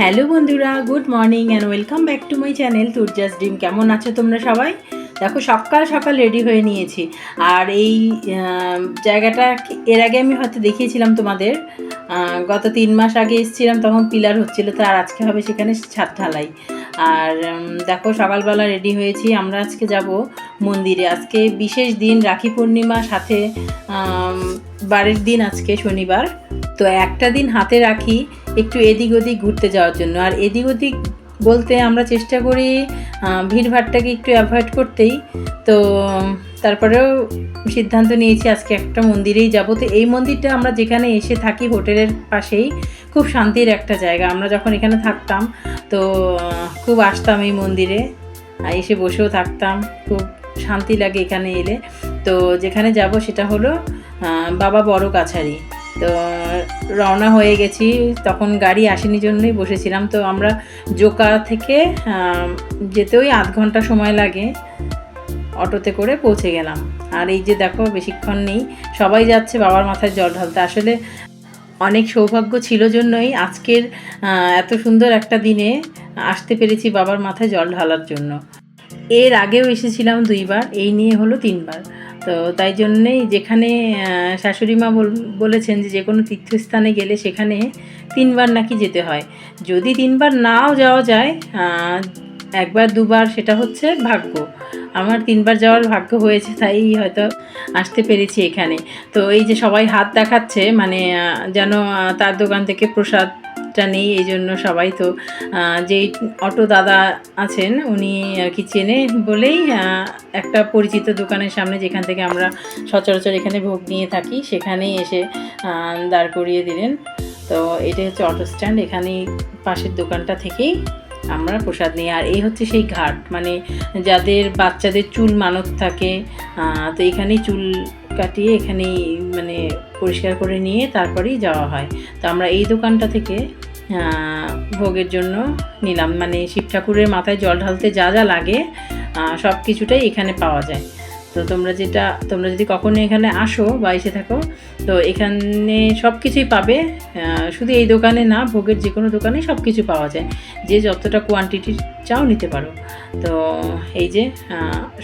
Hello বন্ধুরা, good morning and welcome back to my channel তুর্জাস ডিম। কেমন আছো তোমরা সবাই? দেখো, সকাল সকাল রেডি হয়ে নিয়েছি। আর এই জায়গাটা এর আগে আমি হয়তো দেখিয়েছিলাম তোমাদের। গত তিন মাস আগে এসেছিলাম, তখন পিলার হচ্ছিল, তো আর আজকে হবে সেখানে ছাদ ঢালাই। আর দেখো, সকালবেলা রেডি হয়েছি, আমরা আজকে যাব মন্দিরে। আজকে বিশেষ দিন রাখি পূর্ণিমা সাথে বারের দিন আজকে শনিবার। তো একটা দিন হাতে রাখি একটু এদিক ওদিক ঘুরতে যাওয়ার জন্য। আর এদিক ওদিক বলতে আমরা চেষ্টা করি ভিড়ভাড়টাকে একটু অ্যাভয়েড করতেই। তো, তারপরেও সিদ্ধান্ত নিয়েছি আজকে একটা মন্দিরেই যাব। তো এই মন্দিরটা আমরা যেখানে এসে থাকি হোটেলের পাশেই, খুব শান্তির একটা জায়গা। আমরা যখন এখানে থাকতাম, তো, খুব আসতাম এই মন্দিরে। এসে বসেও থাকতাম, খুব শান্তি লাগে এখানে এলে। তো যেখানে যাব সেটা হলো বাবা বড় কাছারি তো রওনা হয়ে গেছি। তখন গাড়ি আসেনি জন্যই বসেছিলাম। তো আমরা জোকা থেকে যেতে ওই আধ ঘণ্টা সময় লাগে অটোতে করে পৌঁছে গেলাম। আর এই যে দেখো, বেশিক্ষণ নেই। সবাই যাচ্ছে, বাবার মাথায় জল ঢালতে। আসলে অনেক সৌভাগ্য ছিল জন্যই আজকের এত সুন্দর একটা দিনে আসতে পেরেছি বাবার মাথায় জল ঢালার জন্য। এর আগেও এসেছিলাম দুইবার, এই নিয়ে হলো তিনবার। তো তাই জন্যেই যেখানে শাশুড়ি মা বল- বলেছেন যে যে কোনো তীর্থস্থানে গেলে সেখানে তিনবার নাকি যেতে হয়। যদি তিনবার নাও যাওয়া যায় একবার, দুবার সেটা হচ্ছে ভাগ্য। আমার তিনবার যাওয়ার ভাগ্য হয়েছে তাই হয়তো আসতে পেরেছি এখানে। তো এই যে সবাই হাত দেখাচ্ছে মানে যেন তার দোকান থেকে প্রসাদটা নেই, এই জন্য সবাই তো যেই অটো দাদা আছেন, উনি আর কি চেনে বলেই একটা পরিচিত দোকানের সামনে যেখান থেকে আমরা সচরাচর এখানে ভোগ নিয়ে থাকি, সেখানেই এসে দাঁড় করিয়ে দিলেন। তো এটা হচ্ছে অটো স্ট্যান্ড, এখানেই পাশের দোকানটা থেকেই আমরা, প্রসাদ নিই আর এই হচ্ছে সেই ঘাট মানে যাদের বাচ্চাদের চুল মানত থাকে তো এখানেই চুল কাটিয়ে এখানেই মানে পরিষ্কার করে নিয়ে তারপরেই যাওয়া হয়। তো আমরা এই দোকানটা থেকে ভোগের জন্য নিলাম। মানে শিব ঠাকুরের মাথায় জল ঢালতে যা যা লাগে সব কিছুটাই এখানে পাওয়া যায়। তো তোমরা যেটা, তোমরা যদি কখনো এখানে আসো বা এসে থাকো, তো এখানে সব কিছুই পাবে শুধু এই দোকানে না, ভোগের যে কোনো দোকানে সব কিছু পাওয়া যায়। যে যতটা কোয়ান্টিটি চাও নিতে পারো। তো এই যে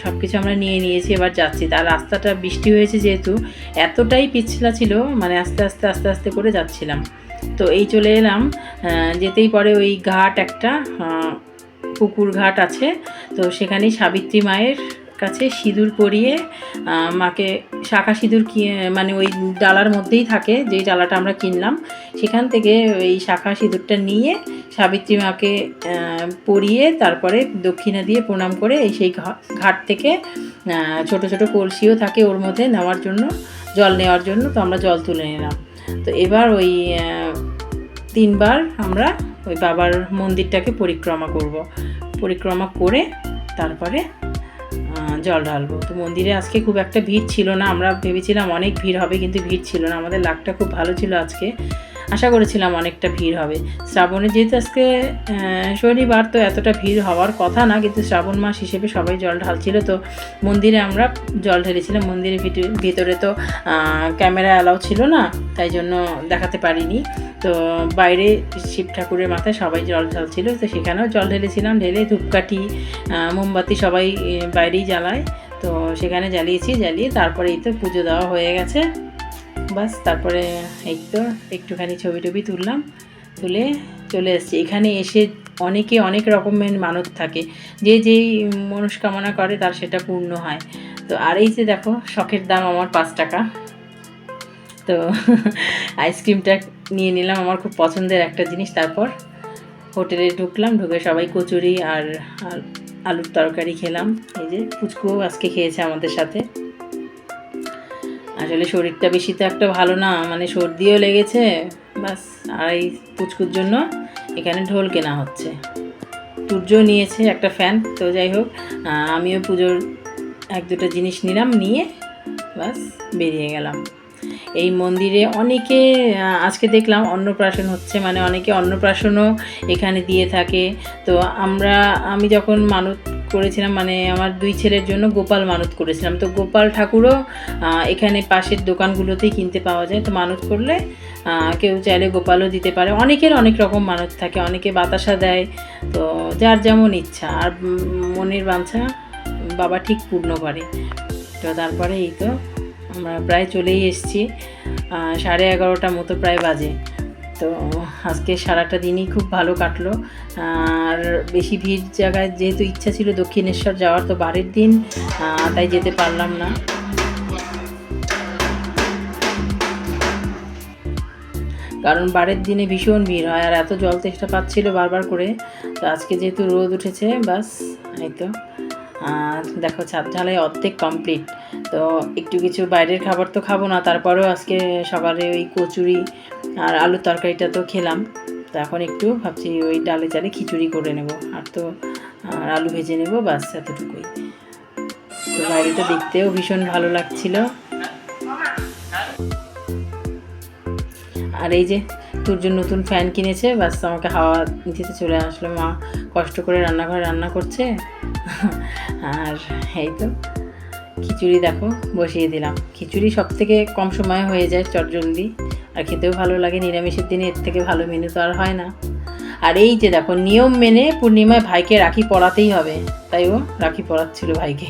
সব কিছু আমরা নিয়ে নিয়েছি, এবার যাচ্ছি। তার রাস্তাটা বৃষ্টি হয়েছে যেহেতু, এতটাই পিছলা ছিল মানে আস্তে আস্তে আস্তে আস্তে করে যাচ্ছিলাম। তো এই চলে এলাম যেতেই পরে ওই ঘাট একটা পুকুর ঘাট আছে। তো সেখানেই সাবিত্রী মায়ের কাছে সিঁদুর পরিয়ে মাকে শাখা সিঁদুর মানে ওই ডালার মধ্যেই থাকে, যেই ডালাটা আমরা কিনলাম, সেখান থেকে ওই শাখা সিঁদুরটা নিয়ে সাবিত্রী মাকে পরিয়ে তারপরে দক্ষিণা দিয়ে প্রণাম করে এই সেই ঘাট থেকে ছোট ছোট কলসিও থাকে ওর মধ্যে নেওয়ার জন্য, জল নেওয়ার জন্য, তো আমরা জল তুলে নিলাম। তো এবার ওই তিনবার আমরা ওই বাবার মন্দিরটাকে পরিক্রমা করব। পরিক্রমা করে তারপরে জল ঢালবো। তো মন্দিরে আজকে খুব একটা ভিড় ছিল না, আমরা ভেবেছিলাম অনেক ভিড় হবে কিন্তু ভিড় ছিল না। আমাদের লাকটা খুব ভালো ছিল আজকে। আশা করেছিলাম অনেকটা ভিড় হবে। শ্রাবণে যেহেতু আজকে শনিবার, তো এতটা ভিড় হওয়ার কথা না, কিন্তু শ্রাবণ মাস হিসেবে সবাই জল ঢালছিল, তো মন্দিরে আমরা জল ঢেলেছিলাম। মন্দিরের ভিতরে তো ক্যামেরা অ্যালাউ ছিল না, তাই জন্য দেখাতে পারিনি। তো বাইরে শিব ঠাকুরের মাথায় সবাই জল ঢালছিল, তো সেখানেও জল ঢেলেছিলাম। ঢেলে ধূপকাঠি মোমবাতি সবাই বাইরেই জ্বালায়, তো সেখানে জ্বালিয়েছি, জ্বালিয়ে তারপরেই তো পুজো দেওয়া হয়ে গেছে। বাস, তারপরে তো একটুখানি ছবি টবি তুললাম, তুলে চলে এসেছি। এখানে এসে অনেকে অনেক রকমের মানত থাকে। যে যেই মনস্কামনা করে তার সেটা পূর্ণ হয়। তো আর এই যে দেখো, শখের দাম আমার পাঁচ টাকা। তো আইসক্রিমটা নিয়ে নিলাম, আমার খুব পছন্দের একটা জিনিস। তারপর হোটেলে ঢুকলাম, ঢুকে সবাই কচুরি আর আলুর তরকারি খেলাম। এই যে পুচকুও আজকে খেয়েছে আমাদের সাথে। আসলে শরীরটা বেশি তো একটা ভালো না মানে সর্দিও লেগেছে বাস আর এই পুচকুর জন্য এখানে ঢোল কেনা হচ্ছে। সূর্য নিয়েছে একটা ফ্যান তো যাই হোক আমিও পুজোর এক দুটো জিনিস নিলাম, নিয়ে বাস বেরিয়ে গেলাম। এই মন্দিরে অনেকে আজকে দেখলাম অন্নপ্রাশন হচ্ছে মানে অনেকে অন্নপ্রাশনও এখানে দিয়ে থাকে। তো আমরা, আমি যখন মানত করেছিলাম মানে আমার দুই ছেলের জন্য গোপাল মানত করেছিলাম। তো গোপাল ঠাকুরও এখানে পাশের দোকানগুলোতেই কিনতে পাওয়া যায়। তো মানত করলে কেউ চাইলে গোপালও দিতে পারে। অনেকের অনেক রকম মানত থাকে, অনেকে বাতাসা দেয়। তো যার যেমন ইচ্ছা, আর মনের বাঞ্ছা বাবা ঠিক পূর্ণ করে। তো তারপরে এই তো আমরা প্রায় চলেই এসেছি সাড়ে এগারোটা মতো প্রায় বাজে। তো আজকে সারাটা দিনই খুব ভালো কাটলো। আর বেশি ভিড় জায়গায় যেহেতু ইচ্ছা ছিল দক্ষিণেশ্বর যাওয়ার, তো বারের দিন তাই যেতে পারলাম না। কারণ বারের দিনে ভীষণ ভিড় হয়, আর এত জল তেষ্টা পাচ্ছিল বারবার করে। তো আজকে যেহেতু রোদ উঠেছে বাস এই তো। দেখো, ছাদ ঢালাই অর্ধেক কমপ্লিট। তো একটু কিছু বাইরের খাবার তো খাব না, তারপরেও আজকে সকালে ওই কচুরি আর আলুর তরকারিটা তো খেলাম। তো এখন একটু ভাবছি ওই ডালে চালে খিচুড়ি করে নেব। আর তো, আর আলু ভেজে নেব, বাস এতটুকুই। তো বাইরেটা দেখতেও ভীষণ ভালো লাগছিল। আর এই যে তোর জন্য নতুন ফ্যান কিনেছে, বাস আমাকে হাওয়া দিতে চলে আসলো। মা কষ্ট করে রান্নাঘরে রান্না করছে। আর এই তো, খিচুড়ি দেখো, বসিয়ে দিলাম। খিচুড়ি সব থেকে কম সময়ে হয়ে যায় চটজলদি। আর খেতেও ভালো লাগে, নিরামিষের দিনে এর থেকে ভালো মেনু তো আর হয় না। আর এই যে দেখো, নিয়ম মেনে পূর্ণিমায় ভাইকে রাখি পরাতেই হবে। তাই ও রাখি পরাচ্ছিল ভাইকে।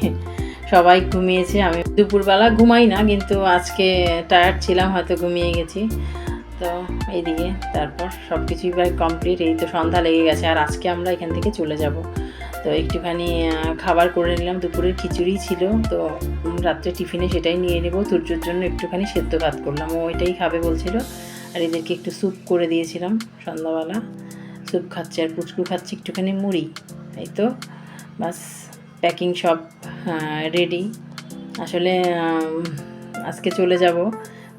সবাই ঘুমিয়েছে, আমি দুপুরবেলা ঘুমাই না, কিন্তু আজকে টায়ার্ড ছিলাম, হয়তো ঘুমিয়ে গেছি। তো এইদিকে, তারপর সব কিছুই প্রায় কমপ্লিট এই তো সন্ধ্যা লেগে গেছে, আর আজকে আমরা এখান থেকে চলে যাব। তো একটুখানি খাবার করে নিলাম। দুপুরের খিচুড়ি ছিল, তো রাত্রে টিফিনে সেটাই নিয়ে নেব। তুর্যর জন্য একটুখানি সেদ্ধ ভাত করলাম। ও ওইটাই খাবে বলছিল। আর এদেরকে একটু স্যুপ করে দিয়েছিলাম সন্ধ্যাবেলা। স্যুপ খাচ্ছে আর পুচকু খাচ্ছে একটুখানি মুড়ি এই তো? বাস, প্যাকিং সব রেডি আসলে আজকে চলে যাব।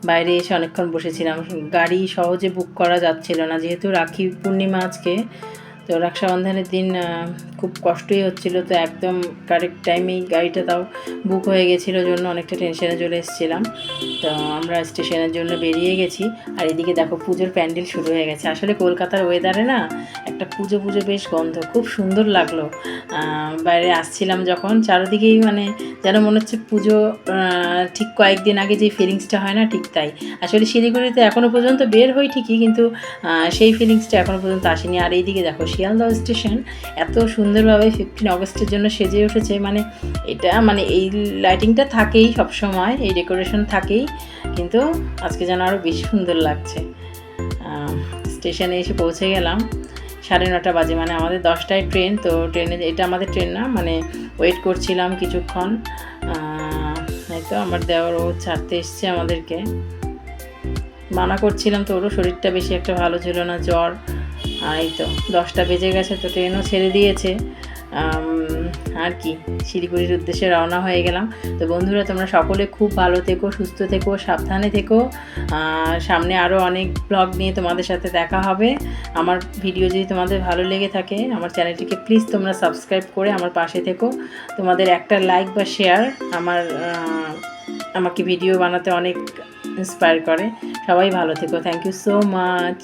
বাইরে এসে অনেকক্ষণ বসেছিলাম। গাড়ি সহজে বুক করা যাচ্ছিল না। যেহেতু রাখি পূর্ণিমা আজকে, তো রক্ষাবন্ধনের দিন খুব কষ্টই হচ্ছিল, তো একদম কারেক্ট টাইমেই গাড়িটা তাও বুক হয়ে গেছিল জন্য অনেকটা টেনশনে চলে এসেছিলাম। তো আমরা স্টেশনের জন্য বেরিয়ে গেছি, আর এদিকে দেখো পুজোর প্যান্ডেল শুরু হয়ে গেছে। আসলে কলকাতার ওয়েদারে না একটা পুজো পুজো বেশ গন্ধ, খুব সুন্দর লাগল। বাইরে আসছিলাম যখন, চারিদিকেই মানে যেন মনে হচ্ছে পুজো ঠিক কয়েকদিন আগে যে ফিলিংসটা হয় না ঠিক তাই। আসলে শিলিগুড়িতে এখনও পর্যন্ত বের হই ঠিকই, কিন্তু সেই ফিলিংসটা এখনও পর্যন্ত আসেনি। আর এইদিকে দেখো শিয়ালদহ স্টেশন এত সুন্দরভাবে ফিফটিন অগস্টের জন্য সেজে উঠেছে। মানে এটা মানে এই লাইটিংটা থাকেই সব সময় এই ডেকোরেশন থাকেই। কিন্তু আজকে যেন আরও বেশি সুন্দর লাগছে। স্টেশনে এসে পৌঁছে গেলাম। সাড়ে নটা বাজে মানে আমাদের দশটায় ট্রেন তো ট্রেনে এটা আমাদের ট্রেন না মানে ওয়েট করছিলাম কিছুক্ষণ। আহ, এই তো আমার দেওয়ার ও ছাড়তে এসছে আমাদেরকে। মানা করছিলাম তো ওরও শরীরটা বেশি একটা ভালো ছিল না জ্বর। এই তো, দশটা বেজে গেছে তো ট্রেনও ছেড়ে দিয়েছে। আর কি, শিলিগুড়ির উদ্দেশ্যে রওনা হয়ে গেলাম। তো বন্ধুরা, তোমরা সকলে খুব ভালো থেকো, সুস্থ থেকো, সাবধানে থেকো। সামনে আরও অনেক ব্লগ নিয়ে তোমাদের সাথে দেখা হবে। আমার ভিডিও যদি তোমাদের ভালো লেগে থাকে, আমার চ্যানেলটিকে প্লিজ তোমরা সাবস্ক্রাইব করে আমার পাশে থেকো। তোমাদের একটা লাইক বা শেয়ার আমার আমাকে ভিডিও বানাতে অনেক ইন্সপায়ার করে। সবাই ভালো থেকো থ্যাংক ইউ সো মাচ